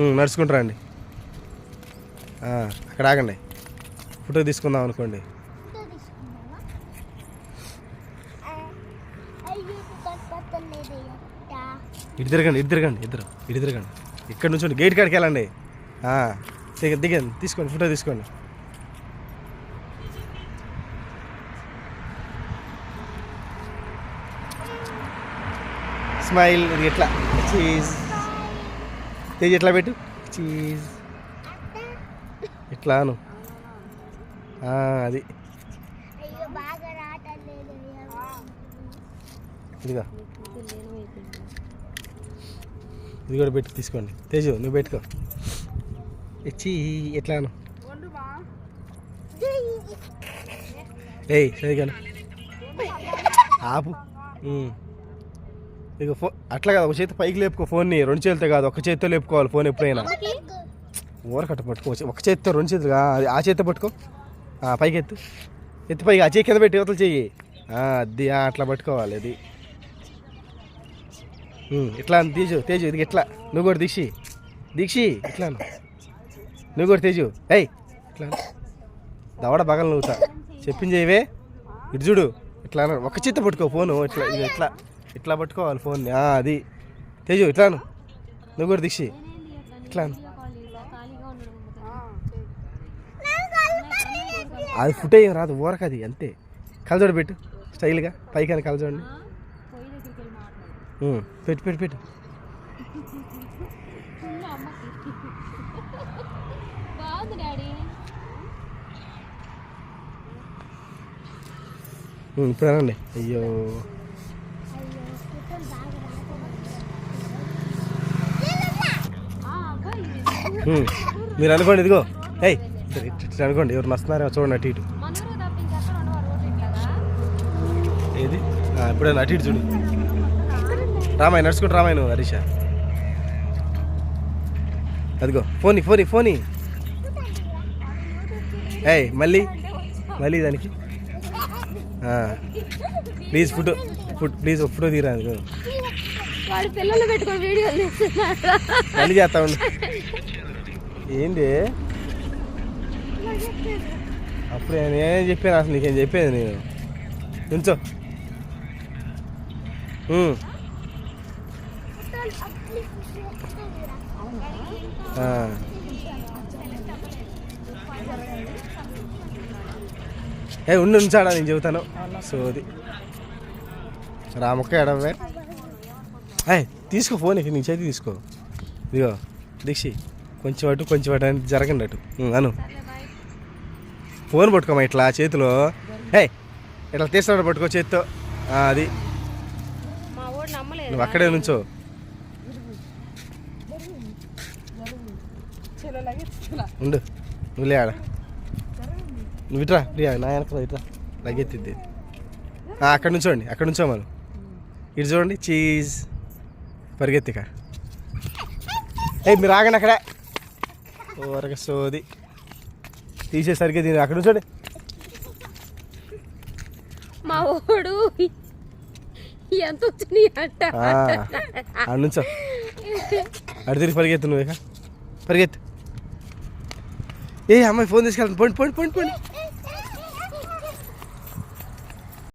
ఉమ్, నడుచుకుంటూ రండి. అక్కడ ఆగండి. ఫోటో తీసుకుందాం అనుకోండి. ఇటు తిరగండి ఇటు తిరగండి ఇద్దరు ఇటు తిరగండి. ఇక్కడ నుంచి గేట్ కాడికి వెళ్ళండి. దిగ దిగండి తీసుకోండి ఫోటో తీసుకోండి. స్మైల్ ఇది ఎట్లా? చీజ్ తేజ్ ఎట్లా పెట్టు? చీజ్ ఇట్లాను ఆ, అది. అయ్యో బాగా రావట్లేదు ఇదిగా. ఇది కూడా పెట్టి తీసుకోండి. తేజు నువ్వు పెట్టుకో. ఇచ్చి ఎట్లాను ఏయ్. సరిగా ఆపు. ఇక ఫో అట్లా కాదు ఒక చేతి పైకి లేపుకో ఫోన్ని రెండు చేతితో కాదు ఒక చేతితో లేపుకోవాలి ఫోన్ ఎప్పుడైనా. ఊరకట్ట పట్టుకో ఒక చేతితో రెండు చేతులు అది ఆ చేతితో పట్టుకో. ఆ, పైకి ఎత్తు. ఎత్తి పైకి ఆ చేయి కింద పెట్టి యువతలు చెయ్యి. అది అట్లా పట్టుకోవాలి అది. ఇట్లా తీజు తేజు ఇది ఇట్లా. నువ్వు కూడా దీక్షి. దీక్షి ఇట్లా. నువ్వు కూడా తేజు. ఏయ్ ఇట్లా. దవడ బగలు నువ్వుతా. చెప్పింది చేయవే ఇటు చూడు ఇట్లా. ఒక చేత్తో పట్టుకో ఫోను ఇట్లా ఇది ఇట్లా. ఇట్లా పట్టుకోవాలి ఫోన్ని. అది. తేజు ఇట్లాను నువ్వు కూడా దీక్షి. ఇట్లాను అది ఫుట్ ఏం రాదు ఊరక అది అంతే. కలజోడు పెట్టు స్టైల్గా. పైకి కలజోడండి ఉమ్, పెట్టు పెట్టు పెట్టు. బాగుంది ఇప్పుడు అనండి అయ్యో. మీరు అనుకోండి ఇదిగో. ఏయ్ అనుకోండి ఎవరు వస్తున్నారో చూడండి అటు ఇటు. ఏది? ఇప్పుడే అటు ఇటు చూడు. రామాయణ నడుచుకుంటూ రామాయణ నువ్వు హరీష. అదిగో ఫోని ఫోని ఫోని. ఏయ్ మళ్ళీ మళ్ళీ దానికి. ప్లీజ్ ఫోటో ఫుడ్ ప్లీజ్ ఒక ఫోటో తీరా అదిగో. వాడు పిల్లలు పెట్టుకొని వీడియోలు తీస్తున్నాడు. మళ్ళీ చేస్తా ఉండు. ఏంది? అప్పుడు నేనేం చెప్పాను? అసలు నీకేం చెప్పేది నేను? ఉంచో ఏ ఉండి ఉంచాడా? నేను చెబుతాను. సోది. రామొక్క ఎడవే ఏ తీసుకో ఫోన్ ఇక నీ చేతి తీసుకో. ఇదిగో దీక్షి. కొంచెం అటు కొంచెం అటు అని జరగండి అటు. అను. ఫోన్ పట్టుకోమా ఇట్లా చేతిలో. ఏ ఇట్లా తీస్తున్నాడు పట్టుకో చేతితో. అది. నువ్వు అక్కడే నుంచో. ఉండు. నువ్వు లే ఆడ. నువ్వు ఇట్రా ప్రియా నా వెనక ఇట్రా లగెత్తిద్ది అక్కడ నుంచోండి అక్కడ నుంచో మనం ఇటు చూడండి చీజ్. పరిగెత్తిక. ఏ మీరు ఆగండి అక్కడే. ఓరక సోది. తీసేసరికి దీని అక్కడ నుంచోండి మా వాడు ఎంత వచ్చినాయి అంట. నుంచో. అటు తిరిగి పరిగెత్తు నువ్వు ఇక. పరిగెత్తు. ఏ అమ్మాయి ఫోన్ తీసుకెళ్తాను పోండి పోండి పోండి పోండి.